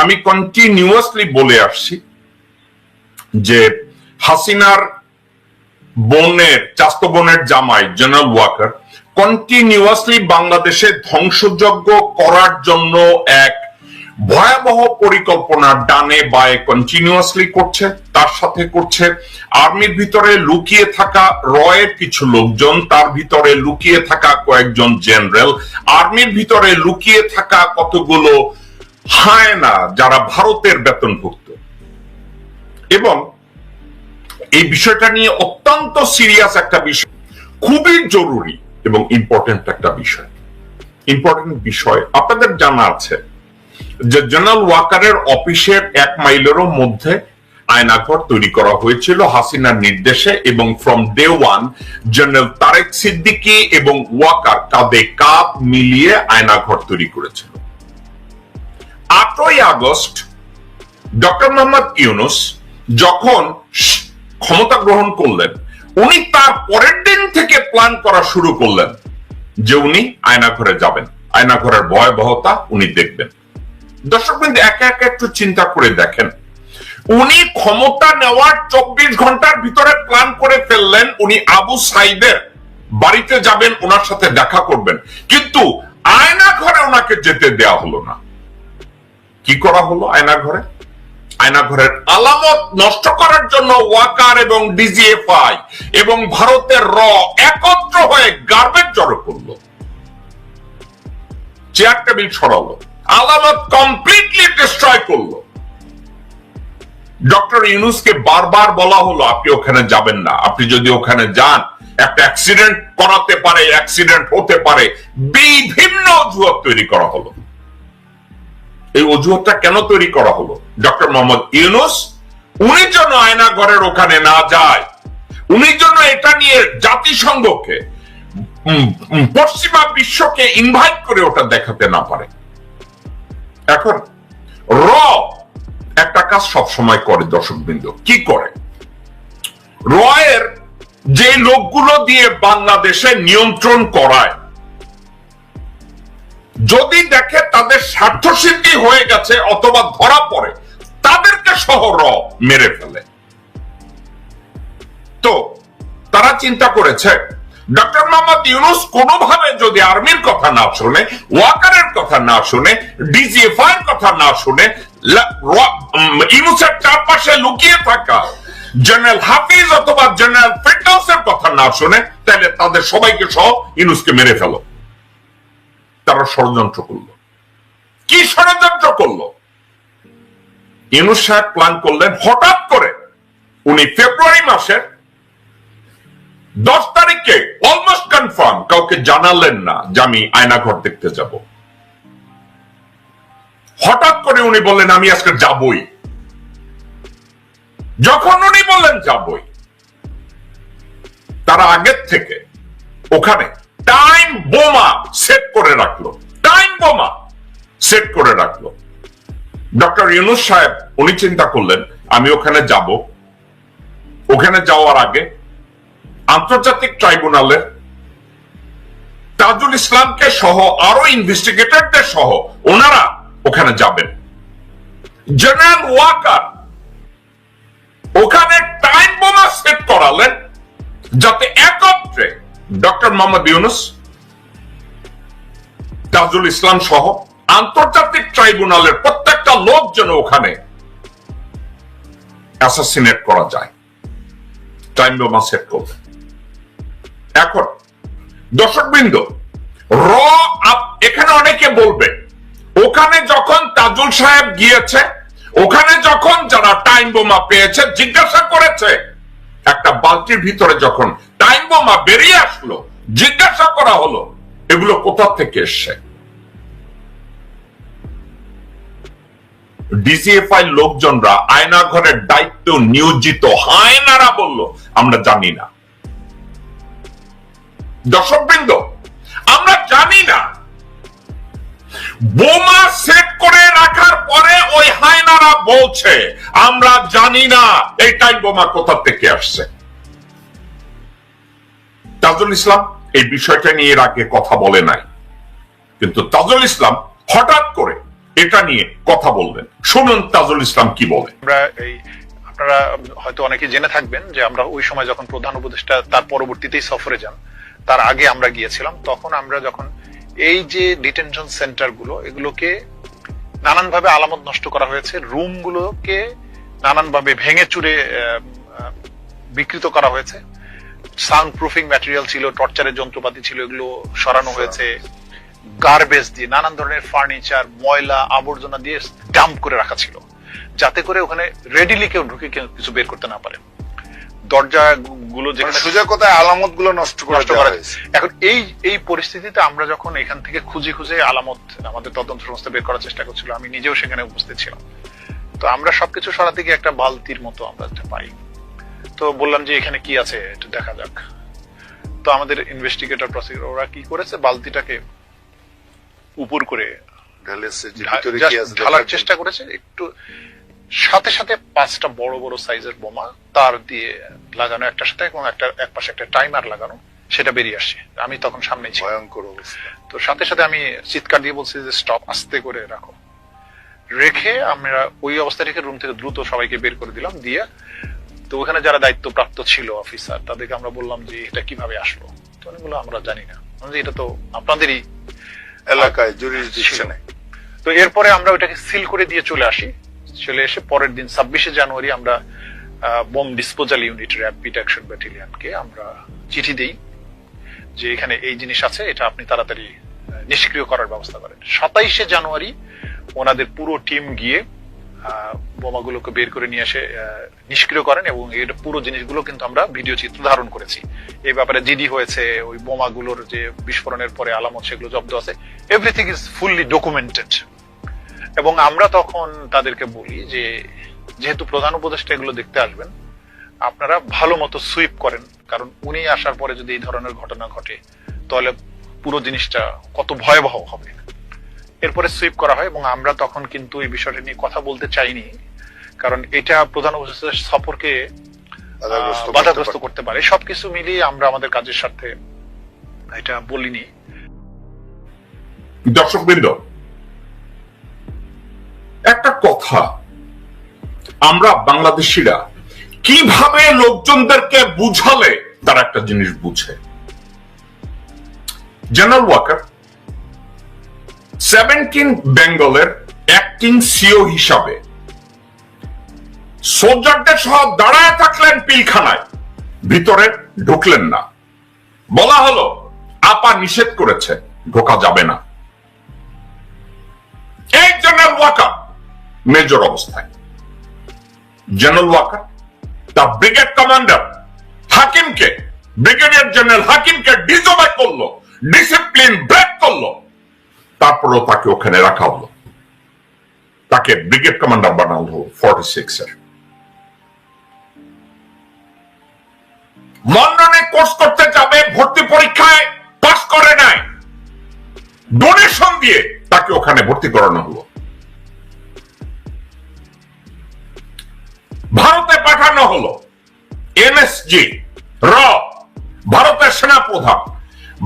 আমি কন্টিনিউয়াসলি বলে আসছি যে হাসিনার বোনের, চাস্ত বোনের জামাই জেনারেল ওয়াকার কন্টিনিউয়াসলি বাংলাদেশে ধ্বংসযজ্ঞ করার জন্য এক ভয়াবহ পরিকল্পনা ডানে বায়ে কন্টিনিউয়াসলি করছে, তার সাথে করছে আর্মির ভিতরে লুকিয়ে থাকা রয়ের কিছু লোকজন, তার ভিতরে লুকিয়ে থাকা কয়েকজন জেনারেল, আর্মির ভিতরে লুকিয়ে থাকা কতগুলো হায়না, যারা ভারতের বেতনভুক্ত। এবং এই বিষয়টা নিয়ে অত্যন্ত সিরিয়াস একটা বিষয়, খুবই জরুরি এবং ইম্পর্টেন্ট একটা বিষয়। ইম্পর্টেন্ট বিষয়, আপনাদের জানা আছে যে জেনারেল ওয়াকারের অফিসের এক মাইলেরও মধ্যে আয়নাঘর তৈরি করা হয়েছিল হাসিনার নির্দেশে এবং from day one general Tariq Siddiqui এবং ওয়াকার কাঁধে কাপ মিলিয়ে আয়নাঘর তৈরি করেছিল আটই আগস্ট, ডক্টর মোহাম্মদ ইউনুস যখন ক্ষমতা গ্রহণ করলেন, উনি তার পরের দিন থেকে প্ল্যান করা শুরু করলেন যে উনি আয়নাঘরে যাবেন। আয়নাঘরের ভয়াবহতা উনি দেখবেন। দর্শক বিন্দু, একে একে একটু চিন্তা করে দেখেন। উনি ক্ষমতা নেওয়ার চব্বিশ ঘণ্টার ভিতরে প্ল্যান করে ফেললেন, উনি আবু সাইদের বাড়িতে যাবেন, ওনার সাথে দেখা করবেন। কিন্তু আয়না ঘরে ওনাকে যেতে দেয়া হলো না। কি করা হলো আয়না ঘরে? আয়না ঘরের আলামত নষ্ট করার জন্য ওয়াকার এবং ডিজিএফআই এবং ভারতের র একত্র হয়ে গার্বেজ জড়ো করল। চেয়ার টেবিল সরালো। আলামত কমপ্লিটলি ডিস্ট্রয় করল। ডক্টর ইউনুসকে বারবার বলা হলো, আপনি ওখানে যাবেন না। আপনি যদি ওখানে যান, একটা অ্যাক্সিডেন্ট করাতে পারে অ্যাক্সিডেন্ট হতে পারে। বিভিন্ন অজুহাত তৈরি করা হলো। এই অজুহাতটা কেন তৈরি করা হলো? ডক্টর মোহাম্মদ ইউনুস, উনি যেন আয়না ঘরের ওখানে না যায়, উনি যেন এটা নিয়ে জাতিসংঘকে পশ্চিমা বিশ্বকে ইনভাইট করে ওটা দেখাতে না পারে। এখন, র একটা কাজ সব সময় করে দর্শক বিন্দু কি করে? রয়ের যে লোকগুলো দিয়ে বাংলাদেশে নিয়ন্ত্রণ করায় যদি দেখে তাদের স্বার্থ সিদ্ধি হয়ে গেছে অথবা ধরা পড়ে, তাদেরকে সহ মেরে ফেলে। তো, তারা চিন্তা করেছে ডক্টর মোহাম্মদ ইউনুস কোনোভাবে যদি আর্মির কথা না শুনে, ওয়াকারের কথা না শুনে ডিজিএফআই এর কথা না শুনে ইউনুসের চারপাশে লুকিয়ে থাকা জেনারেল হাফিজ অথবা জেনারেল ফিটনেসের কথা না শুনে, তাহলে তাদের সবাইকে সহ ইউনুসকে মেরে ফেলো। তারা ষড়যন্ত্র করল। কি ষড়যন্ত্র করল? ইউনুস সাহেব প্ল্যান করলেন, হঠাৎ করে উনি ফেব্রুয়ারি মাসের দশ তারিখে অলমোস্ট কনফার্ম কাউকে জানালেন না যে আমি আয়নাঘর দেখতে যাব। হঠাৎ করে উনি বললেন, আমি আজকে যাবই। যখন উনি বললেন যাবই, তারা আগের থেকে ওখানে টাইম বোমা সেট করে রাখল। টাইম বোমা সেট করে রাখল। ডক্টর ইউনুস সাহেব, উনি চিন্তা করলেন, আমি ওখানে যাব। ওখানে যাওয়ার আগে আন্তর্জাতিক ট্রাইব্যুনালের তাজুল ইসলামকে সহ আরও ইনভেস্টিগেটরদের সহ ওনারা ওখানে যাবেন। জেনারেল ওয়াকার ওখানে টাইম বোমা সেট করালেন যাতে একত্রে ডক্টর মোহাম্মদ ইউনুস তাজুল ইসলাম সহ আন্তর্জাতিক ট্রাইব্যুনালের প্রত্যেকটা লোক যেন ওখানে অ্যাসাসিনেট করা যায়। টাইম বোমা সেট করবে। এখন দর্শক বৃন্দ র এখানে অনেকে বলবে, ওখানে যখন তাজুল সাহেব গিয়েছে, ওখানে যখন যারা টাইম বোমা পেয়েছে, জিজ্ঞাসা করেছে, একটা বালতির ভিতরে যখন টাইম বোমা বেরিয়ে আসলো, জিজ্ঞাসা করা হলো, এগুলো কোথা থেকে এসছে? ডিজিএফআই লোকজনরা আয়না ঘরের দায়িত্ব নিয়োজিত হায়নারা বলল, আমরা জানি না। দর্শকবৃন্দ, আমরা জানি না। বোমা সেট করে রাখার পরে ওই হায়নারা বলছে, আমরা জানি না, এই টাইম বোমা কোথা থেকে আসছে? তাজুল ইসলাম এই বিষয়টা নিয়ে এর আগে কথা বলে নাই। কিন্তু তাজুল ইসলাম হঠাৎ করে এটা নিয়ে কথা বলবেন শুনুন তাজুল ইসলাম কি বলে। আমরা এই আপনারা হয়তো অনেকে জেনে থাকবেন যে আমরা ওই সময় যখন প্রধান উপদেষ্টা তার পরবর্তীতেই সফরে যান, তার আগে আমরা গিয়েছিলাম, তখন আমরা যখন এই যে ডিটেনশন সেন্টারগুলো এগুলোকে নানানভাবে আলামত নষ্ট করা হয়েছে রুম গুলোকে নানানভাবে ভেঙে চুরে বিকৃত করা হয়েছে সাউন্ড প্রুফিং ম্যাটেরিয়াল ছিল টর্চারের যন্ত্রপাতি ছিল এগুলো সরানো হয়েছে। গার্বেজ দিয়ে নানান ধরনের ফার্নিচার ময়লা আবর্জনা দিয়ে ডাম্প করে রাখা ছিল। যাতে করে ওখানে রেডিলি কেউ ঢুকে কিছু বের করতে না পারে। দরজা গুলো মানে যেখানে সোজা কথায় আলামতগুলো নষ্ট করে নষ্ট করা। এখন এই এই পরিস্থিতিতে আমরা যখন এখান থেকে খুঁজে খুঁজে আলামত আমাদের তদন্ত সংস্থা বের করার চেষ্টা করছিল আমি নিজেও সেখানে উপস্থিত ছিলাম। তো আমরা সবকিছু সরাতে গিয়ে একটা বালতির মতো আমরা পাই। তো বললাম যে এখানে কি আছে একটু দেখা যাক। তো আমাদের ইনভেস্টিগেটর প্রসিকিউটর ওরা কি করেছে? বালতিটাকে উপর করে ঢালার চেষ্টা করেছে। একটু সাথে সাথে পাঁচটা বড় বড় সাইজের বোমা তার দিয়ে লাগানো একটা সাথে এবং একটা এক পাশে একটা টাইমার লাগানো সেটা বেরিয়ে আসছে। আমি তখন সামনে ভয়ঙ্কর তো সাথে সাথে আমি চিৎকার দিয়ে বলছি যে স্টপ আস্তে করে রাখো। রেখে আমরা ওই অবস্থা রেখে রুম থেকে দ্রুত সবাইকে বের করে দিলাম। দিয়ে তো ওখানে যারা দায়িত্বপ্রাপ্ত ছিল অফিসার তাদেরকে আমরা বললাম যে এটা কীভাবে আসলো? তো বলল আমরা জানি না। এটা তো আপনাদেরই এলাকায় জুরিসডিকশনে তো এরপরে আমরা ওটাকে সিল করে দিয়ে চলে আসি। চলে এসে পরের দিন ছাব্বিশে জানুয়ারি আমরা bomb disposal unit rapid action ব্যাটালিয়নকে আমরা চিঠি দিই যে এখানে এই জিনিস আছে এটা আপনি তাড়াতাড়ি নিষ্ক্রিয় করার ব্যবস্থা করেন। সাতাইশে জানুয়ারি ওনাদের পুরো টিম গিয়ে বোমাগুলোকে বের করে নিয়ে এসে নিষ্ক্রিয় করেন এবং এর পুরো জিনিসগুলো কিন্তু আমরা ভিডিও চিত্র ধারণ করেছি। এই ব্যাপারে জিডি হয়েছে, ওই বোমাগুলোর যে বিস্ফোরণের পরে আলামত সেগুলো জব্দ আছে। এভরিথিং ইজ ফুললি ডকুমেন্টেড এবং আমরা তখন তাদেরকে বলি যে, যেহেতু প্রধান উপদেষ্টা এগুলো দেখতে আসবেন, আপনারা ভালো মতো সুইপ করেন। কারণ উনি আসার পরে যদি এই ধরনের ঘটনা ঘটে, তাহলে পুরো জিনিসটা কত ভয়াবহ হবে। এরপরে সুইপ করা হয় এবং আমরা তখন কিন্তু এই বিষয়টা নিয়ে কথা বলতে চাইনি। কারণ এটা প্রধান সফরকে বাধাগ্রস্ত করতে পারে। সবকিছু মিলিয়ে আমরা আমাদের কাজের স্বার্থে এটা বলিনি। দর্শকবৃন্দ একটা কথা আমরা বাংলাদেশিরা কীভাবে লোকজনদেরকে বুঝালে তারা একটা জিনিস বুঝে? জেনারেল ওয়াকার সেভেন্টিন বেঙ্গলের অ্যাক্টিং সিও হিসাবে সোলজারদের সহ দাঁড়ায় থাকলেন পিলখানায়। ভিতরে ঢুকলেন না। বলা হলো, আপা নিষেধ করেছে, ঢোকা যাবে না। এই জেনারেল ওয়াকার, মেজর অবস্থায়। জেনারেল ওয়াকার তার ব্রিগেড কমান্ডার হাকিমকে, ব্রিগেডিয়ার জেনারেল হাকিমকে ডিজোবাই করল, ডিসিপ্লিন ব্রেক করল। তারপরেও তাকে ওখানে রাখা হলো। তাকে ব্রিগেড কমান্ডার বানানো হলো ফর্টি সিক্স এর। লন্ডনে কোর্স করতে যাবে, ভর্তি পরীক্ষায় পাস করে নাই। ডোনেশন দিয়ে তাকে ওখানে ভর্তি করানো হলো। ভারতে পাঠানো হলো এমএসজি র, ভারতের সেনাপ্রধান,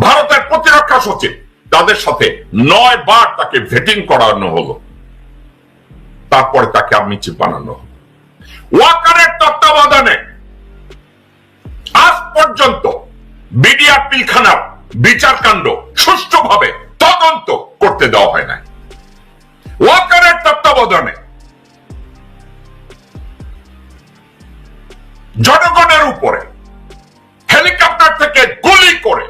ভারতের প্রতিরক্ষা সচিব। তাদের সাথে নয় বার তাকে ভেটিং করানো হলো। তারপরে তাকে আমি বানানো হলো। ওয়াকারের তত্ত্বাবধানে পর্যন্ত বিডিআর পিলখানার বিচার কাণ্ড সুষ্ঠুভাবে তদন্ত করতে দেওয়া হয় নাই। ওয়াকারের তত্ত্বাবধানে জনগণের উপরে হেলিকপ্টার থেকে গুলি করে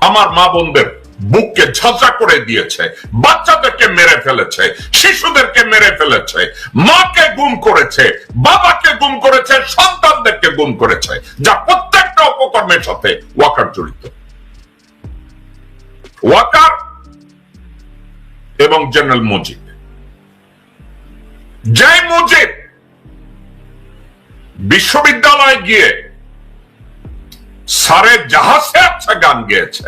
আমার মা বোনদের বুককে ঝাঁঝা করে দিয়েছে, বাচ্চাদেরকে মেরে ফেলেছে, শিশুদেরকে মেরে ফেলেছে, মাকে গুম করেছে, বাবাকে গুম করেছে, সন্তানদেরকে গুম করেছে, যা প্রত্যেকটা অপকর্মের সাথে ওয়াকার জড়িত। ওয়াকার এবং জেনারেল মুজিব। জয় মুজিব বিশ্ববিদ্যালয়ে গিয়ে সারে জাহাজে আচ্ছা গান গেয়েছে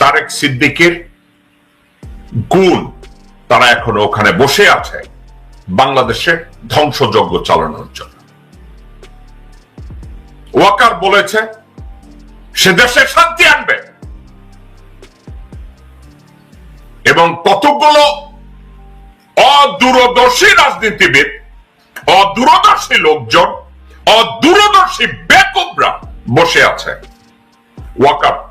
তারেক সিদ্দিকের গুণ তারা এখনও ওখানে বসে আছে বাংলাদেশে ধ্বংসযজ্ঞ চালানোর জন্য। ওয়াকার বলেছে, সে দেশে শান্তি আনবে। এবং কতগুলো অদূরদর্শী রাজনীতিবিদ, অদূরদর্শী লোকজন, অদূরদর্শী বেকবরা বসে আছে ওয়াকার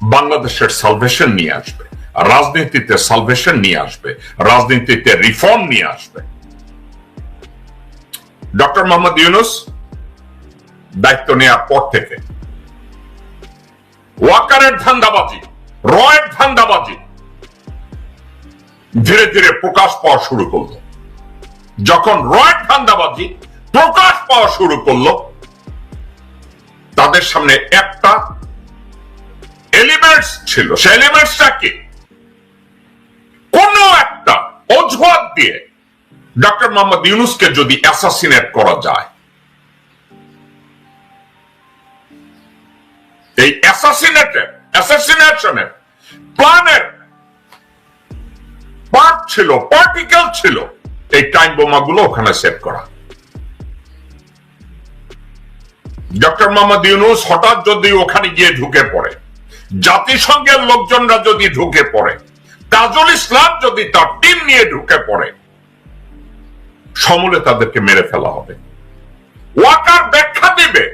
বাংলাদেশের সালভেশন নিয়ে আসবে, রাজনীতিতে সালভেশন নিয়ে আসবে, রাজনীতিতে রিফর্ম নিয়ে আসবে। ডক্টর মোহাম্মদ ইউনুস দায়িত্ব নেওয়ার পর থেকে ওয়াকারের ধান্দাবাজি, রয়ের ধান্দাবাজি ধীরে ধীরে প্রকাশ পাওয়া শুরু করল। যখন রয়ের ধান্দাবাজি প্রকাশ পাওয়া শুরু করল, তাদের সামনে একটা এলিমেন্টস ছিল। সে এলিমেন্টসটা কি? কোন একটা অজুহাত দিয়ে ডক্টর মোহাম্মদ ইউনুসকে যদি অ্যাসাসিনেট করা যায়, এই অ্যাসাসিনেটের অ্যাসাসিনেশনের প্ল্যানের পার্ট ছিল পার্টিকেল ছিল, এই টাইম বোমাগুলো ওখানে সেট করা। ডক্টর মোহাম্মদ ইউনুস হঠাৎ যদি ওখানে গিয়ে ঢুকে পড়ে জাতিসংঘের লোকজনরা যদি ঢুকে পড়ে, তাজুল ইসলাম যদি তার টিম নিয়ে ঢুকে পড়ে, সমূলে তাদেরকে মেরে ফেলা হবে। ওয়াকার ব্যাখ্যা দিবে